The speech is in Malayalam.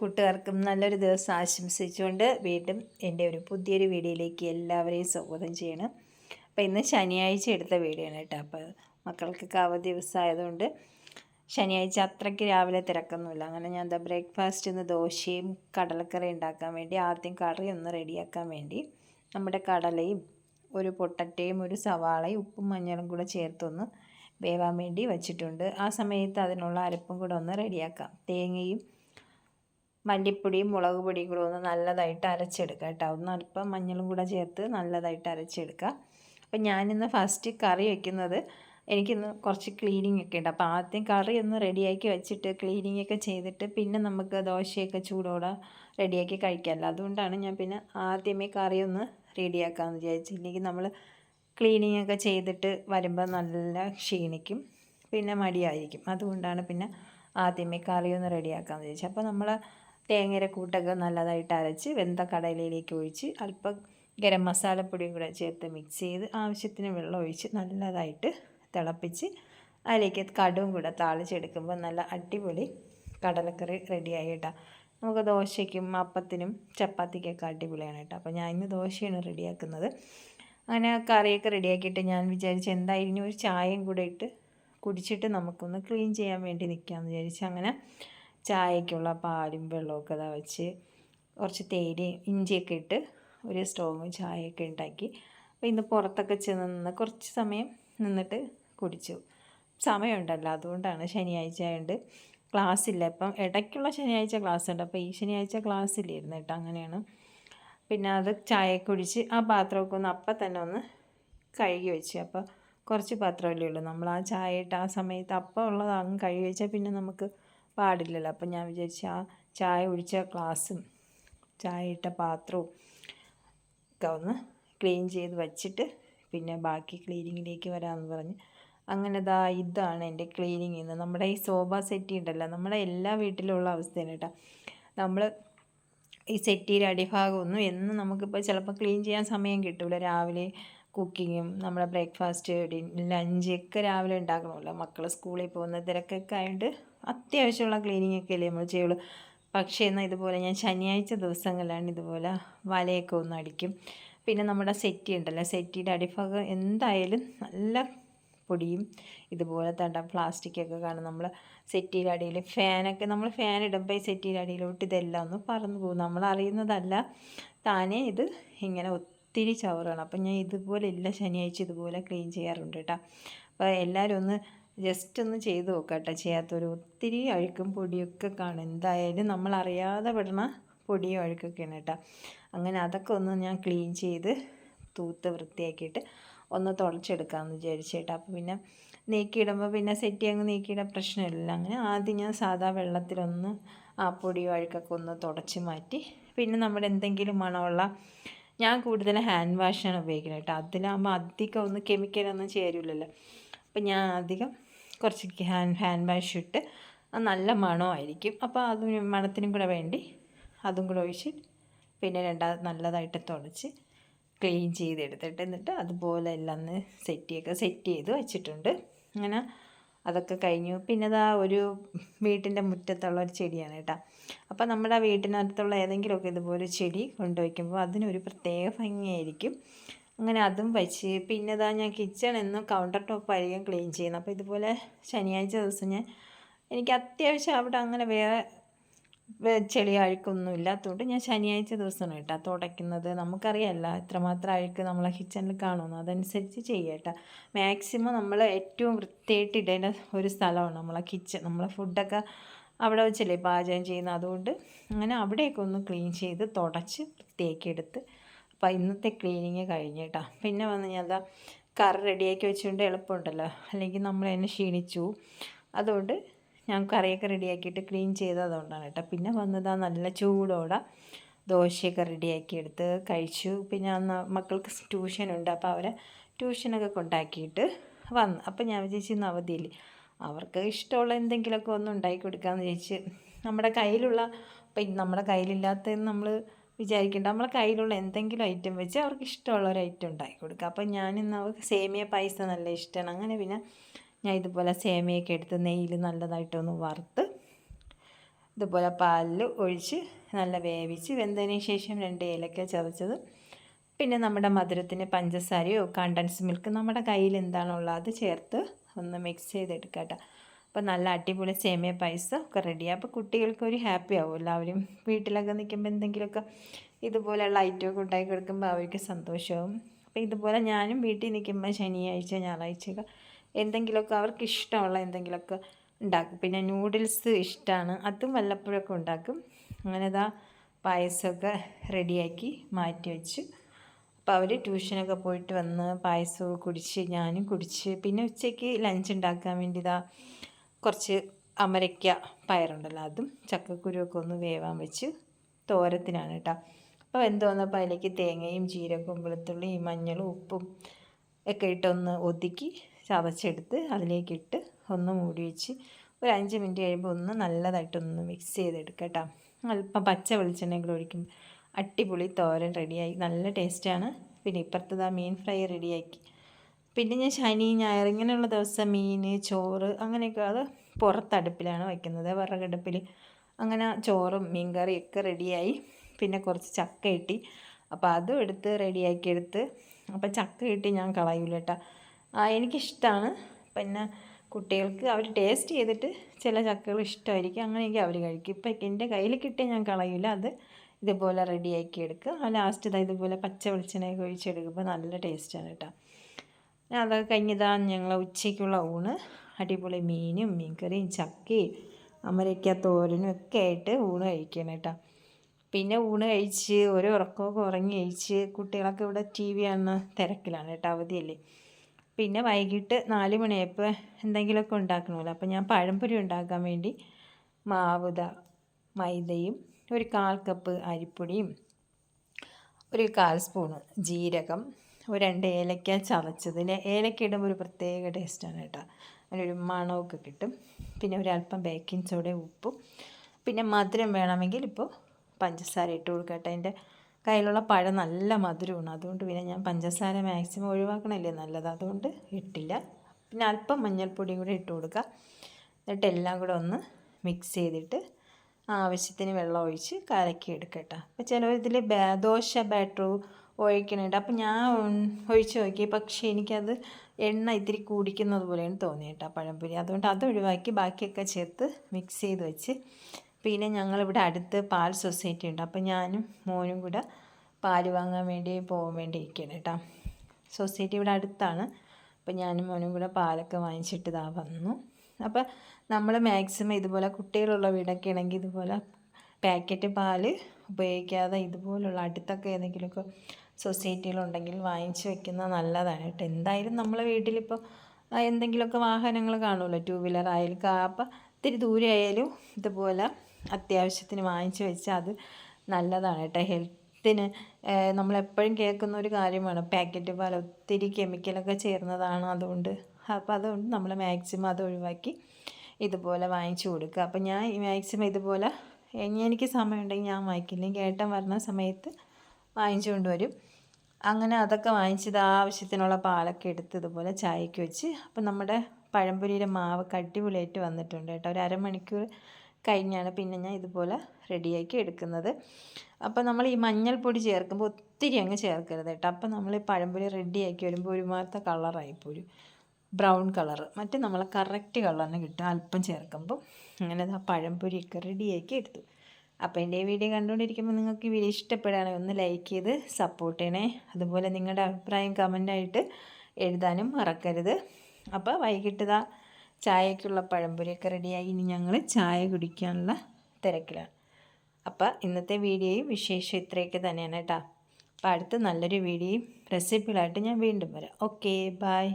കൂട്ടുകാർക്കും നല്ലൊരു ദിവസം ആശംസിച്ചുകൊണ്ട് വീണ്ടും എന്റെ ഒരു പുതിയൊരു വീഡിയോയിലേക്ക് എല്ലാവരെയും സ്വാഗതം ചെയ്യണം. അപ്പോൾ ഇന്ന് ശനിയാഴ്ച എടുത്ത വീഡിയോ ആണ് കേട്ടോ. അപ്പോൾ മക്കൾക്കൊക്കെ അവധി ദിവസമായതുകൊണ്ട് ശനിയാഴ്ച അത്രയ്ക്ക് രാവിലെ തിരക്കൊന്നുമില്ല. അങ്ങനെ ഞാൻ എന്താ ബ്രേക്ക്ഫാസ്റ്റ് ഇന്ന് ദോശയും കടലക്കറി ഉണ്ടാക്കാൻ വേണ്ടി ആദ്യം കറി ഒന്ന് റെഡിയാക്കാൻ വേണ്ടി നമ്മുടെ കടലയും ഒരു പൊട്ടറ്റയും ഒരു സവാളയും ഉപ്പും മഞ്ഞളും കൂടെ ചേർത്തൊന്ന് വേവാൻ വേണ്ടി വച്ചിട്ടുണ്ട്. ആ സമയത്ത് അതിനുള്ള അരപ്പും കൂടെ ഒന്ന് റെഡിയാക്കാം. തേങ്ങയും മല്ലിപ്പൊടിയും മുളക് പൊടിയും കൂടെ ഒന്ന് നല്ലതായിട്ട് അരച്ചെടുക്കുക കേട്ടോ. ഒന്ന് അല്പം മഞ്ഞളും കൂടെ ചേർത്ത് നല്ലതായിട്ട് അരച്ചെടുക്കുക അപ്പം ഞാനിന്ന് ഫസ്റ്റ് കറി വയ്ക്കുന്നത് എനിക്കിന്ന് കുറച്ച് ക്ലീനിങ് ഒക്കെ ഉണ്ട്. അപ്പോൾ ആദ്യം കറി ഒന്ന് റെഡിയാക്കി വെച്ചിട്ട് ക്ലീനിങ് ഒക്കെ ചെയ്തിട്ട് പിന്നെ നമുക്ക് ദോശയൊക്കെ ചൂടോടെ റെഡിയാക്കി കഴിക്കാമല്ലോ. അതുകൊണ്ടാണ് ഞാൻ പിന്നെ ആദ്യമേ കറി ഒന്ന് റെഡിയാക്കാമെന്ന് വിചാരിച്ചു ഇല്ലെങ്കിൽ നമ്മൾ ക്ലീനിങ് ഒക്കെ ചെയ്തിട്ട് വരുമ്പോൾ നല്ല ക്ഷീണിക്കും പിന്നെ മടിയായിരിക്കും. അതുകൊണ്ടാണ് പിന്നെ ആദ്യമേ കറി ഒന്ന് റെഡിയാക്കാമെന്ന് വിചാരിച്ചത്. അപ്പോൾ നമ്മൾ തേങ്ങയുടെ കൂട്ടൊക്കെ നല്ലതായിട്ട് അരച്ച് വെന്ത കടലയിലേക്ക് ഒഴിച്ച് അല്പം ഗരം മസാലപ്പൊടിയും കൂടെ ചേർത്ത് മിക്സ് ചെയ്ത് ആവശ്യത്തിന് വെള്ളം ഒഴിച്ച് നല്ലതായിട്ട് തിളപ്പിച്ച് അതിലേക്ക് കടുവും കൂടെ താളിച്ചെടുക്കുമ്പോൾ നല്ല അടിപൊളി കടലക്കറി റെഡിയായി കേട്ടോ. നമുക്ക് ദോശയ്ക്കും അപ്പത്തിനും ചപ്പാത്തിക്കൊക്കെ അടിപൊളിയാണ് കേട്ടോ. അപ്പോൾ ഞാൻ ഇന്ന് ദോശയാണ് റെഡിയാക്കുന്നത് അങ്ങനെ കറിയൊക്കെ റെഡിയാക്കിയിട്ട് ഞാൻ വിചാരിച്ചു എന്തായാലും ഒരു ചായയും കൂടെ ഇട്ട് കുടിച്ചിട്ട് നമുക്കൊന്ന് ക്ലീൻ ചെയ്യാൻ വേണ്ടി നിൽക്കാമെന്ന് വിചാരിച്ചു അങ്ങനെ ചായക്കുള്ള പാലും വെള്ളമൊക്കെ ഇതാ വെച്ച് കുറച്ച് തേയില ഇഞ്ചിയൊക്കെ ഇട്ട് ഒരു സ്ട്രോങ് ചായയൊക്കെ ഉണ്ടാക്കി. അപ്പോൾ ഇന്ന് പുറത്തൊക്കെ ചെന്ന് നിന്ന് കുറച്ച് സമയം നിന്നിട്ട് കുടിച്ചു. സമയമുണ്ടല്ലോ അതുകൊണ്ടാണ് ശനിയാഴ്ച ആയതുകൊണ്ട് ക്ലാസ് ഇല്ല. ഇപ്പം ഇടയ്ക്കുള്ള ശനിയാഴ്ച ക്ലാസ് ഉണ്ട്. അപ്പോൾ ഈ ശനിയാഴ്ച ക്ലാസ് ഇല്ലായിരുന്നു കേട്ടോ അങ്ങനെയാണ്. പിന്നെ അത് ചായ കുടിച്ച് ആ പാത്രമൊക്കെ ഒന്ന് അപ്പം തന്നെ ഒന്ന് കഴുകി വെച്ചു. അപ്പോൾ കുറച്ച് പാത്രമല്ലേ ഉള്ളൂ. നമ്മൾ ആ ചായ ഇട്ട് ആ സമയത്ത് അപ്പം ഉള്ളത് അങ്ങ് കഴുകി വെച്ചാൽ പിന്നെ നമുക്ക് പാടില്ലല്ലോ. അപ്പം ഞാൻ വിചാരിച്ചു ആ ചായ ഒഴിച്ച ഗ്ലാസ്സും ചായ ഇട്ട പാത്രവും ഒക്കെ ഒന്ന് ക്ലീൻ ചെയ്ത് വച്ചിട്ട് പിന്നെ ബാക്കി ക്ലീനിങ്ങിലേക്ക് വരാമെന്ന് പറഞ്ഞ്. അങ്ങനെ ദാ ഇതാണ് എന്റെ ക്ലീനിങ് ഇന്ന്. നമ്മുടെ ഈ സോഫ സെറ്റി ഉണ്ടല്ലോ നമ്മുടെ എല്ലാ വീട്ടിലുള്ള അവസ്ഥയാണ് കേട്ടോ. നമ്മൾ ഈ സെറ്റിയുടെ അടിഭാഗമൊന്നും എന്നും നമുക്കിപ്പോൾ ചിലപ്പോൾ ക്ലീൻ ചെയ്യാൻ സമയം കിട്ടില്ല രാവിലെ കുക്കിങ്ങും നമ്മുടെ ബ്രേക്ക്ഫാസ്റ്റ് ലഞ്ച് ഒക്കെ രാവിലെ ഉണ്ടാക്കണമല്ലോ. മക്കൾ സ്കൂളിൽ പോകുന്ന തിരക്കൊക്കെ ആയതുകൊണ്ട് അത്യാവശ്യമുള്ള ക്ലീനിങ് ഒക്കെ അല്ലേ നമ്മൾ ചെയ്യുള്ളൂ. പക്ഷേ എന്നാൽ ഇതുപോലെ ഞാൻ ശനിയാഴ്ച ദിവസങ്ങളിലാണ് ഇതുപോലെ വലയൊക്കെ ഒന്ന് അടിക്കും. പിന്നെ നമ്മുടെ സെറ്റി ഉണ്ടല്ലോ സെറ്റിയുടെ അടിഭാഗം എന്തായാലും നല്ല പൊടിയും ഇതുപോലെ തണ്ട പ്ലാസ്റ്റിക്കൊക്കെ കാണും. നമ്മൾ സെറ്റിയുടെ അടിയിൽ ഫാനൊക്കെ നമ്മൾ ഫാൻ ഇടുമ്പോൾ ഈ സെറ്റിയുടെ അടിയിലോട്ട് ഇതെല്ലാം ഒന്ന് പറന്നു പോകും. നമ്മൾ അറിയുന്നതല്ല താനേ ഇത് ഇങ്ങനെ ഒത്തിരി ചവറാണ് അപ്പം ഞാൻ ഇതുപോലെ എല്ലാ ശനിയാഴ്ച ഇതുപോലെ ക്ലീൻ ചെയ്യാറുണ്ട് കേട്ടോ. അപ്പോൾ എല്ലാവരും ഒന്ന് ജസ്റ്റ് ഒന്ന് ചെയ്ത് നോക്കാം കേട്ടോ. ചെയ്യാത്തൊരു ഒത്തിരി അഴുക്കും പൊടിയൊക്കെ കാണും. എന്തായാലും നമ്മൾ അറിയാതെ പെടുന്ന പൊടിയും അഴുക്കൊക്കെയാണ് കേട്ടോ. അങ്ങനെ അതൊക്കെ ഒന്ന് ഞാൻ ക്ലീൻ ചെയ്ത് തൂത്ത് വൃത്തിയാക്കിയിട്ട് ഒന്ന് തുളച്ചെടുക്കാമെന്ന് വിചാരിച്ചേട്ടാ അപ്പോൾ പിന്നെ നീക്കിയിടുമ്പോൾ പിന്നെ സെറ്റ് അങ്ങ് നീക്കിയിടാൻ പ്രശ്നമില്ല അങ്ങനെ ആദ്യം ഞാൻ സാധാ വെള്ളത്തിലൊന്ന് ആ പൊടിയോ അഴുക്കൊക്കെ ഒന്ന് തുടച്ച് മാറ്റി പിന്നെ നമ്മുടെ എന്തെങ്കിലും മണമുള്ള ഞാൻ കൂടുതൽ ഹാൻഡ് വാഷാണ് ഉപയോഗിക്കുന്നത് കേട്ടോ. അതിലാകുമ്പോൾ അധികം ഒന്നും കെമിക്കലൊന്നും ചേരില്ലല്ലോ. അപ്പം ഞാൻ അധികം കുറച്ച് ഹാൻഡ് ഹാൻഡ് വാഷ് ഇട്ട് നല്ല മണമായിരിക്കും. അപ്പോൾ അത് മണത്തിനും കൂടെ വേണ്ടി അതും കൂടെ ഒഴിച്ച് പിന്നെ രണ്ടാമത് നല്ലതായിട്ട് തുടച്ച് ക്ലീൻ ചെയ്തെടുത്തിട്ട് എന്നിട്ട് അതുപോലെ എല്ലാം ഒന്ന് സെറ്റ് ചെയ്യൊക്കെ സെറ്റ് ചെയ്ത് വെച്ചിട്ടുണ്ട്. അങ്ങനെ അതൊക്കെ കഴിഞ്ഞു. പിന്നെ അതാ ഒരു വീട്ടിന്റെ മുറ്റത്തുള്ള ഒരു ചെടിയാണ് കേട്ടോ. അപ്പോൾ നമ്മുടെ വീട്ടിനകത്തുള്ള ഏതെങ്കിലുമൊക്കെ ഇതുപോലെ ചെടി കൊണ്ടുവയ്ക്കുമ്പോൾ അതിനൊരു പ്രത്യേക ഭംഗിയായിരിക്കും. അങ്ങനെ അതും വെച്ച് പിന്നെ ഇതാ ഞാൻ കിച്ചൺ എന്നും കൗണ്ടർ ടോപ്പ് ആയിരിക്കും ക്ലീൻ ചെയ്യുന്നത്. അപ്പോൾ ഇതുപോലെ ശനിയാഴ്ച ദിവസം ഞാൻ എനിക്ക് അത്യാവശ്യം അവിടെ അങ്ങനെ വേറെ ചെളി അഴുക്കൊന്നും ഇല്ലാത്തതുകൊണ്ട് ഞാൻ ശനിയാഴ്ച ദിവസമാണ് കേട്ടോ തുടയ്ക്കുന്നത്. നമുക്കറിയാമല്ല എത്രമാത്രം അഴുക്ക് നമ്മളെ കിച്ചണിൽ കാണുമെന്ന്. അതനുസരിച്ച് ചെയ്യട്ടോ. മാക്സിമം നമ്മൾ ഏറ്റവും വൃത്തിയായിട്ട് ഇടേണ്ട ഒരു സ്ഥലമാണ് നമ്മളെ കിച്ചൺ. നമ്മളെ ഫുഡൊക്കെ അവിടെ വെച്ചല്ലേ പാചകം ചെയ്യുന്നത്. അതുകൊണ്ട് അങ്ങനെ അവിടെയൊക്കെ ഒന്ന് ക്ലീൻ ചെയ്ത് തുടച്ച് വൃത്തിയാക്കി എടുത്ത് അപ്പോൾ ഇന്നത്തെ ക്ലീനിങ് കഴിഞ്ഞ് കേട്ടോ. പിന്നെ വന്ന് ഞാൻ എന്താ കറി റെഡിയാക്കി വെച്ചുകൊണ്ട് എളുപ്പമുണ്ടല്ലോ. അല്ലെങ്കിൽ നമ്മൾ എന്നെ ക്ഷീണിച്ചു. അതുകൊണ്ട് ഞാൻ കറിയൊക്കെ റെഡിയാക്കിയിട്ട് ക്ലീൻ ചെയ്തതുകൊണ്ടാണ് കേട്ടോ. പിന്നെ വന്നതാ നല്ല ചൂടോടെ ദോശയൊക്കെ റെഡിയാക്കി എടുത്ത് കഴിച്ചു. പിന്നെ അന്ന് മക്കൾക്ക് ട്യൂഷനുണ്ട് അപ്പോൾ അവരെ ട്യൂഷനൊക്കെ കൊണ്ടാക്കിയിട്ട് വന്നു. അപ്പോൾ ഞാൻ വിചാരിച്ചു ഇന്ന് അവർക്ക് ഇഷ്ടമുള്ള എന്തെങ്കിലുമൊക്കെ ഒന്ന് ഉണ്ടാക്കി കൊടുക്കാമെന്ന് ചോദിച്ച് നമ്മുടെ കയ്യിലുള്ള ഇപ്പം നമ്മുടെ കയ്യിലില്ലാത്തതെന്ന് നമ്മൾ വിചാരിക്കേണ്ട. നമ്മളെ കയ്യിലുള്ള എന്തെങ്കിലും ഐറ്റം വെച്ച് അവർക്ക് ഇഷ്ടമുള്ള ഒരു ഐറ്റം ഉണ്ടാക്കി കൊടുക്കുക. അപ്പം ഞാനിന്ന് അവർക്ക് സേമിയ പൈസ നല്ല ഇഷ്ടമാണ്. അങ്ങനെ പിന്നെ ഞാൻ ഇതുപോലെ സേമിയൊക്കെ എടുത്ത് നെയ്യിൽ നല്ലതായിട്ടൊന്ന് വറുത്ത് ഇതുപോലെ പാലിൽ ഒഴിച്ച് നല്ല വേവിച്ച് വെന്തതിന് ശേഷം രണ്ട് ഏലക്ക ചതച്ചത്. പിന്നെ നമ്മുടെ മധുരത്തിന് പഞ്ചസാരയോ കണ്ടൻസ് മിൽക്ക് നമ്മുടെ കയ്യിൽ എന്താണുള്ളത് അത് ചേർത്ത് ഒന്ന് മിക്സ് ചെയ്തെടുക്കുക കേട്ടോ. അപ്പോൾ നല്ല അടിപൊളി സേമിയ പൈസ ഒക്കെ റെഡിയാണ് അപ്പോൾ കുട്ടികൾക്ക് ഒരു ഹാപ്പി ആവും. എല്ലാവരും വീട്ടിലൊക്കെ നിൽക്കുമ്പോൾ എന്തെങ്കിലുമൊക്കെ ഇതുപോലെയുള്ള ഐറ്റമൊക്കെ ഉണ്ടാക്കി കൊടുക്കുമ്പോൾ അവർക്ക് സന്തോഷമാവും. അപ്പോൾ ഇതുപോലെ ഞാനും വീട്ടിൽ നിൽക്കുമ്പോൾ ശനിയാഴ്ച ഞായറാഴ്ചയൊക്കെ എന്തെങ്കിലുമൊക്കെ അവർക്ക് ഇഷ്ടമുള്ള എന്തെങ്കിലുമൊക്കെ ഉണ്ടാക്കും. പിന്നെ നൂഡിൽസ് ഇഷ്ടമാണ് അതും വല്ലപ്പോഴൊക്കെ ഉണ്ടാക്കും. അങ്ങനെ ഇതാ പായസമൊക്കെ റെഡിയാക്കി മാറ്റി വെച്ച്. അപ്പോൾ അവർ ട്യൂഷനൊക്കെ പോയിട്ട് വന്ന് പായസമൊക്കെ കുടിച്ച് ഞാനും കുടിച്ച് പിന്നെ ഉച്ചയ്ക്ക് ലഞ്ച് ഉണ്ടാക്കാൻ വേണ്ടി ഇതാ കുറച്ച് അമരയ്ക്ക പയറുണ്ടല്ലോ അതും ചക്കക്കുരുവൊക്കെ ഒന്ന് വേവാൻ വെച്ച് തോരത്തിനാണ് കേട്ടോ. അപ്പോൾ എന്തോ വന്നപ്പോൾ അതിലേക്ക് തേങ്ങയും ജീരകവും വെളുത്തുള്ളിയും മഞ്ഞളും ഉപ്പും ഒക്കെ ഇട്ടൊന്ന് ഒതുക്കി ചതച്ചെടുത്ത് അതിലേക്കിട്ട് ഒന്ന് മൂടി വെച്ച് ഒരു അഞ്ച് മിനിറ്റ് കഴിയുമ്പോൾ ഒന്ന് നല്ലതായിട്ടൊന്ന് മിക്സ് ചെയ്തെടുക്കുക കേട്ടോ. അല്പം പച്ച വെളിച്ചെണ്ണ കൂടെ ഒഴിക്കും അടിപൊളി തോരൻ റെഡിയായി നല്ല ടേസ്റ്റാണ് പിന്നെ ഇപ്പുറത്തത് ആ മീൻ ഫ്രൈ റെഡിയാക്കി പിന്നെ ഞാൻ ശനി ഞായർ ഇങ്ങനെയുള്ള ദിവസം മീൻ ചോറ് അങ്ങനെയൊക്കെ അത് പുറത്തടുപ്പിലാണ് വയ്ക്കുന്നത് വിറകടുപ്പിൽ അങ്ങനെ ചോറും മീൻ കറിയൊക്കെ റെഡിയായി പിന്നെ കുറച്ച് ചക്ക കിട്ടി അപ്പോൾ അതും എടുത്ത് റെഡിയാക്കി എടുത്ത്. അപ്പോൾ ചക്ക കിട്ടി ഞാൻ കളയൂല കേട്ടോ. എനിക്കിഷ്ടമാണ് പിന്നെ കുട്ടികൾക്ക് അവർ ടേസ്റ്റ് ചെയ്തിട്ട് ചില ചക്കകൾ ഇഷ്ടമായിരിക്കും. അങ്ങനെയൊക്കെ അവർ കഴിക്കും. ഇപ്പം എന്റെ കയ്യിൽ കിട്ടിയ ഞാൻ കളയില്ല അത് ഇതുപോലെ റെഡിയാക്കി എടുക്കുക. ആ ലാസ്റ്റ് ഇതാ ഇതുപോലെ പച്ച വെളിച്ചെണ്ണയൊക്കെ ഒഴിച്ചെടുക്കുമ്പോൾ നല്ല ടേസ്റ്റാണ് കേട്ടോ അതൊക്കെ കഴിഞ്ഞതാണ് ഞങ്ങൾ ഉച്ചയ്ക്കുള്ള ഊണ്. അടിപൊളി മീനും മീൻകറിയും ചക്കയും അമരയ്ക്ക തോരനും ഒക്കെ ആയിട്ട് ഊണ് കഴിക്കണം കേട്ടോ പിന്നെ ഊണ് കഴിച്ച് ഒരു ഉറക്കമൊക്കെ ഉറങ്ങി കഴിച്ച് കുട്ടികളൊക്കെ ഇവിടെ ടി വി കാണുന്ന തിരക്കിലാണ് കേട്ടോ അവധിയല്ലേ. പിന്നെ വൈകിട്ട് നാല് മണിയായപ്പോൾ എന്തെങ്കിലുമൊക്കെ ഉണ്ടാക്കണമല്ലോ. അപ്പോൾ ഞാൻ പഴംപൊരി ഉണ്ടാക്കാൻ വേണ്ടി മാവുത മൈദയും ഒരു കാൽ കപ്പ് അരിപ്പൊടിയും ഒരു കാൽ സ്പൂണ് ജീരകം ഒരു രണ്ട് ഏലക്ക ചതച്ചതിന് ഏലക്ക ഇടുമ്പോൾ ഒരു പ്രത്യേക ടേസ്റ്റാണ് കേട്ടോ. അതിനൊരു മണമൊക്കെ കിട്ടും. പിന്നെ ഒരല്പം ബേക്കിംഗ് സോഡയും ഉപ്പും. പിന്നെ മധുരം വേണമെങ്കിൽ ഇപ്പോൾ പഞ്ചസാര ഇട്ട് കൊടുക്കട്ടെ കേട്ടോ. അതിന്റെ കയ്യിലുള്ള പഴം നല്ല മധുരമാണ്. അതുകൊണ്ട് പിന്നെ ഞാൻ പഞ്ചസാര മാക്സിമം ഒഴിവാക്കണമല്ലേ നല്ലത്. അതുകൊണ്ട് ഇട്ടില്ല. പിന്നെ അല്പം മഞ്ഞൾപ്പൊടിയും കൂടെ ഇട്ട് കൊടുക്കുക എന്നിട്ട് എല്ലാം കൂടെ ഒന്ന് മിക്സ് ചെയ്തിട്ട് ആവശ്യത്തിന് വെള്ളം ഒഴിച്ച് കലക്കി എടുക്കട്ടോ. അപ്പോൾ ചിലവർ ഇതിൽ ദോശ ബാറ്റർ ഒഴിക്കണുണ്ട്. അപ്പോൾ ഞാൻ ഒഴിച്ച് നോക്കി. പക്ഷേ എനിക്കത് എണ്ണ ഇത്തിരി കൂടിക്കുന്നത് പോലെയാണ് തോന്നിയിട്ടോ പഴംപൊരി. അതുകൊണ്ട് അത് ഒഴിവാക്കി ബാക്കിയൊക്കെ ചേർത്ത് മിക്സ് ചെയ്ത് വെച്ച് പിന്നെ ഞങ്ങളിവിടെ അടുത്ത് പാൽ സൊസൈറ്റി ഉണ്ട്. അപ്പോൾ ഞാനും മോനും കൂടെ പാൽ വാങ്ങാൻ വേണ്ടി പോകാൻ വേണ്ടി ഇരിക്കുകയാണ് കേട്ടോ. സൊസൈറ്റി ഇവിടെ അടുത്താണ്. അപ്പോൾ ഞാനും മോനും കൂടെ പാലൊക്കെ വാങ്ങിച്ചിട്ട് ഇതാ വന്നു. അപ്പോൾ നമ്മൾ മാക്സിമം ഇതുപോലെ കുട്ടികളുള്ള വീടൊക്കെ ആണെങ്കിൽ ഇതുപോലെ പാക്കറ്റ് പാൽ ഉപയോഗിക്കാതെ ഇതുപോലുള്ള അടുത്തൊക്കെ ഏതെങ്കിലുമൊക്കെ സൊസൈറ്റിയിലുണ്ടെങ്കിൽ വാങ്ങിച്ച് വെക്കുന്നത് നല്ലതാണ് കേട്ടോ. എന്തായാലും നമ്മളെ വീട്ടിലിപ്പോൾ എന്തെങ്കിലുമൊക്കെ വാഹനങ്ങൾ കാണുമല്ലോ. ടു വീലർ ആയാലും അപ്പം ഇത്തിരി ദൂരെ ആയാലും ഇതുപോലെ അത്യാവശ്യത്തിന് വാങ്ങിച്ച് വെച്ചാൽ അത് നല്ലതാണ് കേട്ടോ. ഹെൽത്തിന് നമ്മളെപ്പോഴും കേൾക്കുന്ന ഒരു കാര്യമാണ്. പാക്കറ്റ് പാൽ ഒത്തിരി കെമിക്കലൊക്കെ ചേർന്നതാണ് അതുകൊണ്ട്. അപ്പോൾ അതുകൊണ്ട് നമ്മൾ മാക്സിമം അത് ഒഴിവാക്കി ഇതുപോലെ വാങ്ങിച്ചു കൊടുക്കുക. അപ്പോൾ ഞാൻ മാക്സിമം ഇതുപോലെ എനിക്ക് സമയമുണ്ടെങ്കിൽ ഞാൻ വാങ്ങിക്കില്ലെങ്കിൽ ഏട്ടൻ വരുന്ന സമയത്ത് വാങ്ങിച്ചുകൊണ്ട് വരും അങ്ങനെ അതൊക്കെ വാങ്ങിച്ചത് ആവശ്യത്തിനുള്ള പാലൊക്കെ എടുത്ത് ഇതുപോലെ ചായക്ക് വെച്ച് അപ്പം നമ്മുടെ പഴംപൊരിയുടെ മാവ് അടിപൊളിയായിട്ട് വന്നിട്ടുണ്ട് കേട്ടോ. ഒരു അരമണിക്കൂർ കഴിഞ്ഞാണ് പിന്നെ ഞാൻ ഇതുപോലെ റെഡിയാക്കി എടുക്കുന്നത്. അപ്പോൾ നമ്മൾ ഈ മഞ്ഞൾപ്പൊടി ചേർക്കുമ്പോൾ ഒത്തിരി അങ്ങ് ചേർക്കരുത് കേട്ടോ. അപ്പോൾ നമ്മൾ ഈ പഴംപൊരി റെഡിയാക്കി വരുമ്പോൾ ഒരുമാതിരത്തെ കളറായിപ്പോഴും ബ്രൗൺ കളർ. മറ്റേ നമ്മൾ കറക്റ്റ് കളറിന് കിട്ടും അല്പം ചേർക്കുമ്പോൾ. അങ്ങനെ ആ പഴംപൊരിയൊക്കെ റെഡിയാക്കി എടുത്തു. അപ്പോൾ എന്റെ വീഡിയോ കണ്ടുകൊണ്ടിരിക്കുമ്പോൾ നിങ്ങൾക്ക് ഈ വീഡിയോ ഇഷ്ടപ്പെടുകയാണെങ്കിൽ ഒന്ന് ലൈക്ക് ചെയ്ത് സപ്പോർട്ട് ചെയ്യണേ. അതുപോലെ നിങ്ങളുടെ അഭിപ്രായം കമന്റായിട്ട് എഴുതാനും മറക്കരുത്. അപ്പോൾ വൈകിട്ട് ഇതാ ചായക്കുള്ള പഴംപൊരിയൊക്കെ റെഡിയായി. ഇനി ഞങ്ങൾ ചായ കുടിക്കാനുള്ള തിരക്കിലാണ്. അപ്പോൾ ഇന്നത്തെ വീഡിയോയും വിശേഷം ഇത്രയൊക്കെ തന്നെയാണ് കേട്ടോ. അപ്പോൾ അടുത്ത നല്ലൊരു വീഡിയോയും റെസിപ്പികളായിട്ട് ഞാൻ വീണ്ടും വരാം. Okay bye